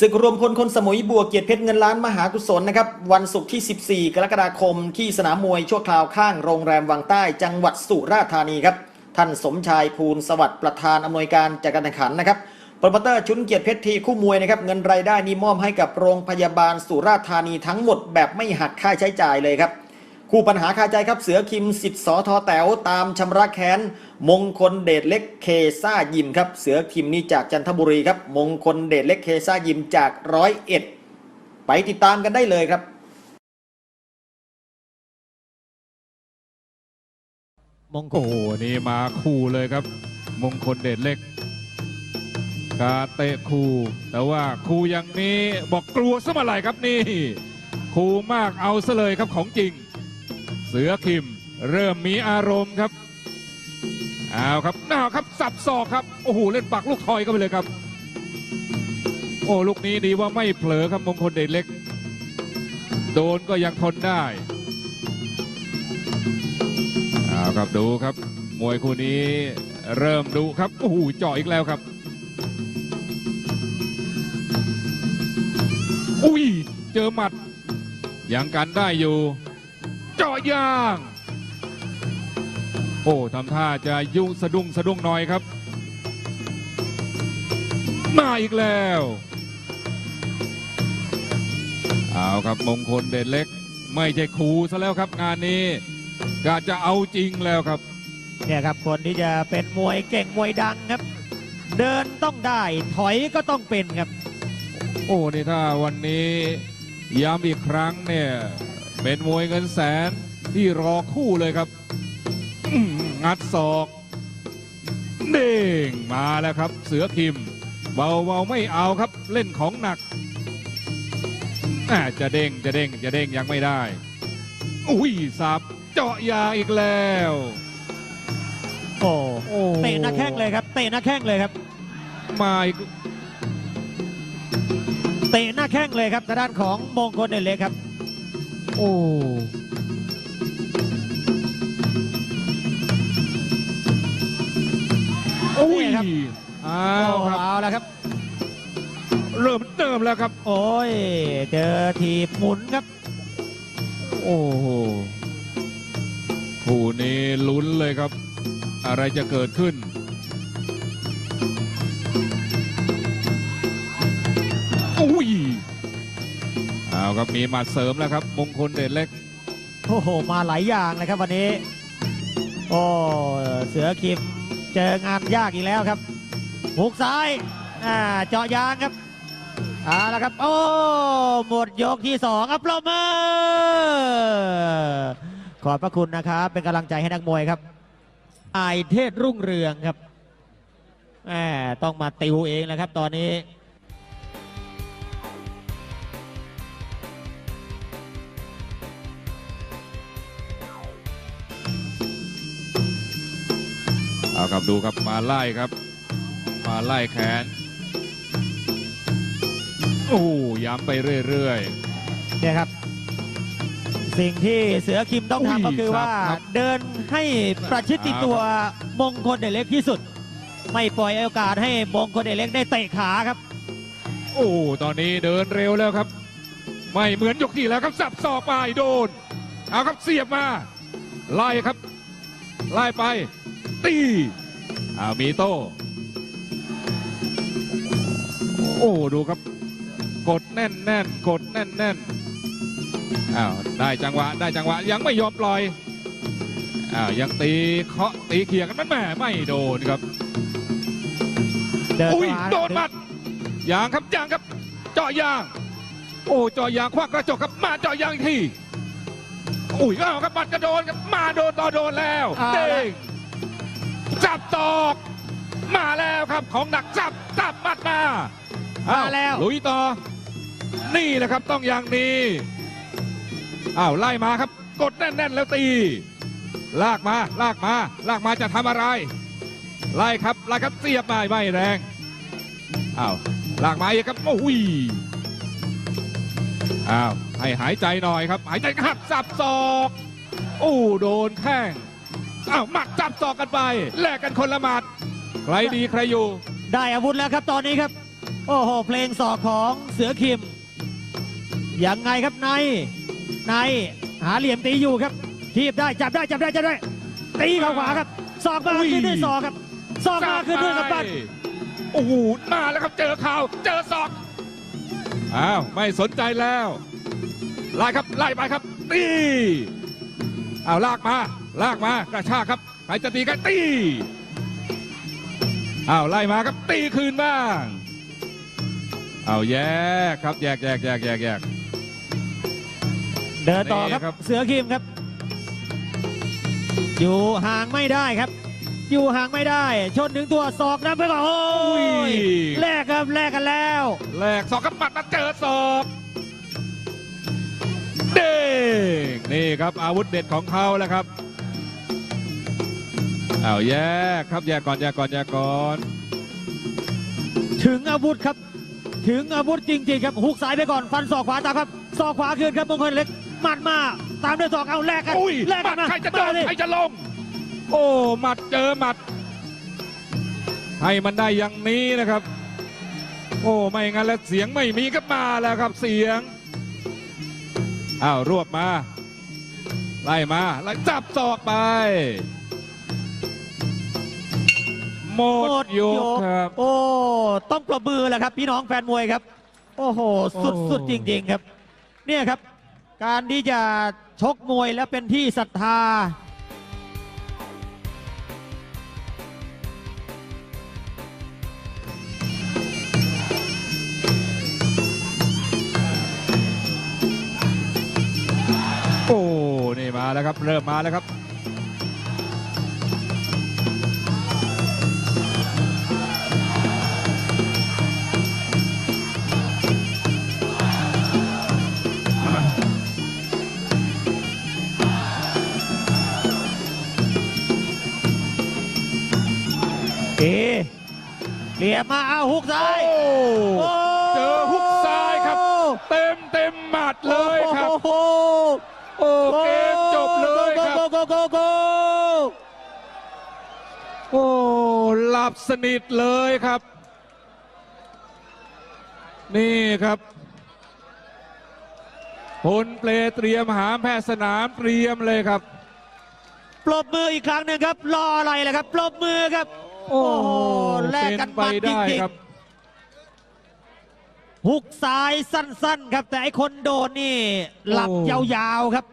ศึกรวมพลคนสมุยบัวกเกียรติเพชรเงินล้านมหากุศลนะครับวันศุกร์ที่ 14 กรกฎาคม ที่สนามมวยชั่วคราวข้างโรงแรมวังใต้จังหวัดสุราษฎร์ธานีครับท่านสมชายภูลสวัสดิ์ประธานอำนวยการจัดการแข่งขันนะครับโปรโมเตอร์ชุนเกียรติเพชรทีคู่มวยนะครับเงินรายได้นี้มอบให้กับโรงพยาบาลสุราษฎร์ธานีทั้งหมดแบบไม่หักค่าใช้จ่ายเลยครับ คู่ปัญหาคาใจครับเสือคิมสิทธิสอทอแต๋วตามชำระแค้นมงคลเดชเล็กเคซ่ายิมครับเสือคิมนี่จากจันทบุรีครับมงคลเดชเล็กเคซ่ายิมจากร้อยเอ็ดไปติดตามกันได้เลยครับ มงคโอ้โหนี่มาคู่เลยครับ มงคลเดชเล็กกาเตะคู่ แต่ว่าคู่อย่างนี้บอกกลัวซะมื่อไรครับนี่คู่มากเอาซะเลยครับของจริง สือคิม เริ่มมีอารมณ์ครับเอาครับน้าครับสับศอกครับโอ้โหเล่นปักลูกทอยเข้าไปเลยครับ โอ้ลูกนี้ดีว่าไม่เผลอครับมงคลเดชเล็ก โดนก็ยังทนได้เอาครับดูครับ มวยคู่นี้เริ่มดูครับโอ้โหเจาะอีกแล้วครับ อุ้ยเจอหมัดยังกันได้อยู่ เจาะยาง โอ้ทำท่าจะยุ่งสะดุ้งสะดุ้งหน่อยครับ มาอีกแล้วเอาครับมงคลเดชเล็ก ไม่ใช่คูซะแล้วครับงานนี้กะจะเอาจริงแล้วครับเนี่ยครับคนที่จะเป็นมวยเก่งมวยดังครับ เดินต้องได้ถอยก็ต้องเป็นครับ โอ้นี่ถ้าวันนี้ย้ำอีกครั้งเนี่ย เป็นมวยเงินแสนที่รอคู่เลยครับอื้อหืองัดศอก เด้งมาแล้วครับ เสือคิม เบาๆไม่เอาครับ เล่นของหนักอาจะเด้งจะเด้งจะเด้งยังไม่ได้ อุ้ยสับเจาะยางอีกแล้วโอ้โอ้เตะหน้าแข้งเลยครับ เตะหน้าแข้งเลยครับ มาอีกเตะหน้าแข้งเลยครับทางด้านของมงคลเดชเล็กครับ โอ้โอ้ยนี่ครับอ้าโอ้วครับเอาแล้วครับ เริ่มเติมแล้วครับ โอ้ย เจอทีบหมุนครับ โอ้โหคู่นี้ลุ้นเลยครับ อะไรจะเกิดขึ้น ครับมีมัดเสริมแล้วครับ มงคลเดชเล็ก โอ้โห มาหลายอย่างเลยครับวันนี้ โอ้เสือคิมเจองานยากอีกแล้วครับหุกซ้ายอ่าเจาะยางครับเอาละครับ โอ้หมดยกที่สองอัปโลเมอขอบพระคุณนะครับ เป็นกำลังใจให้นักมวยครับไอายเทศรุ่งเรืองครับแหมต้องมาติวเองแล้วครับตอนนี้ เอาครับดูครับมาไล่ครับ มาไล่แขน โอ้ย้ำไปเรื่อยเนี่ยครับ สิ่งที่เสือคิมต้องอุ้ยทำก็คือว่าครับเดินให้ประชิดติดตัวมงคลเดชเล็กที่สุด ไม่ปล่อยโอกาสให้มงคลเดชเล็กได้เตะขาครับๆโอ้ตอนนี้เดินเร็วแล้วครับ ไม่เหมือนยกที่แล้วครับสับศอกไปโดน เอาครับเสียบมา ไล่ครับ ไล่ไป ตีเอามีโต้ โอ้ดูครับ กดแน่นแน่นๆกดแน่นแน่นๆอ้าวได้จังหวะได้จังหวะยังไม่ยอมปล่อยอ้าวยังตีเคาะตีเขี่ยกันมันแหม่ไม่โดนครับเดินอุ้ยมาโดนหมัดยางครับยางครับ เจาะยาง โอ้เจาะยางคว้างกระจกครับมาเจาะยางอีกทีอุ้ยอ้าวครับหมัดกระโดนครับมาโดนต่อโดนแล้วเอาละเด้ง จับตอกมาแล้วครับของหนักจับจับหมัดมาอ้มาแล้วลุยต่อ นี่แหละครับต้องอย่างนี้อ้าวไล่มาครับ กดแน่นๆแล้วตี ลากมาลากมาลากมาจะทำอะไร ไล่ครับไล่ครับเสียบไม่ไม่แรงอ้าวลากมาอีกครับโอ้ยอ้าวให้หายใจหน่อยครับ หายใจหักสับศอก โอ้โดนแข้ง อ้าวหมัดจับศอกกันไปแลกกันคนละหมัดใครดีใครอยู่ ได้อาวุธแล้วครับตอนนี้ครับ โอ้โห เพลงศอกของเสือคิมยังไงครับในในหาเหลี่ยมตีอยู่ครับทีบได้จับได้จับได้จับได้ตีเข้าขวาครับศอกมาอุ้ยขึ้นด้วยศอกครับศอกมาขึ้นด้วยกับปั้นโอ้โหมาแล้วครับเจอข่าวเจอศอกอ้าวไม่สนใจแล้วไล่ครับไล่ไปครับตีอ้าวลากมา ลากมากระชากครับใครจะตีกันตีอ้าวไล่มาครับตีคืนบ้างอ้าวแยกครับแยกแยกแยกแยกแยกเดินต่อครับนี่ครับ เสือคิมครับ อยู่ห่างไม่ได้ครับ อยู่ห่างไม่ได้ ชนถึงตัวศอกนะไปก่อนโอ้ยแลกครับแลกกันแล้วแลกศอกกับหมัดมาเจอศอกเด้งนี่ครับอาวุธเด็ดของเขาแล้วครับ อ้าวแยกครับแยกก่อนแยกก่อนแยกก่อนถึงอาวุธครับ ถึงอาวุธจริงๆครับหุกซ้ายไปก่อนฟันศอกขวาตามครับศอกขวาคืนครับมงคลเล็กหมัดมาตามด้วยศอกเอาแลกกันอุ้ยแลกหกัมันดมาใครจะโดมานดิใครจะลง โอ้หมัดเจอหมัด ให้มันได้อย่างนี้นะครับ โอ้ไม่งั้นแล้วเสียงไม่มีก็มาแล้วครับเสียงอ้าวรวบมาไล่มาแล้วจับศอกไป หมดยกครับ โอ้ ต้องปรบมือแหละครับ พี่น้องแฟนมวยครับ โอ้โห สุดโอ้ สุดจริง ๆ ครับ เนี่ยครับ การที่จะชกมวยแล้วเป็นที่ศรัทธา โอ้ นี่มาแล้วครับ เริ่มมาแล้วครับ เอเหลี่ยมมาเอาหุกซ้ายโอ้โอ้เจอฮุกซ้ายครับ เต็มเต็มหมัดเลยครับ โอ้โหโอ้เกมจบเลยครับโกโกโกโกโอ้หลับสนิทเลยครับ นี่ครับพลเปลเตรียมหามแพทย์สนามเตรียมเลยครับ ปรบมืออีกครั้งหนึ่งครับ รออะไรล่ะครับ ปรบมือครับ โอ้โหแลกกันเป็มันไปจได้ริงครับๆหุกซ้ายสั้นๆ ครับ แต่ไอคนโดนนี่ หลับโอ้ยาวๆครับ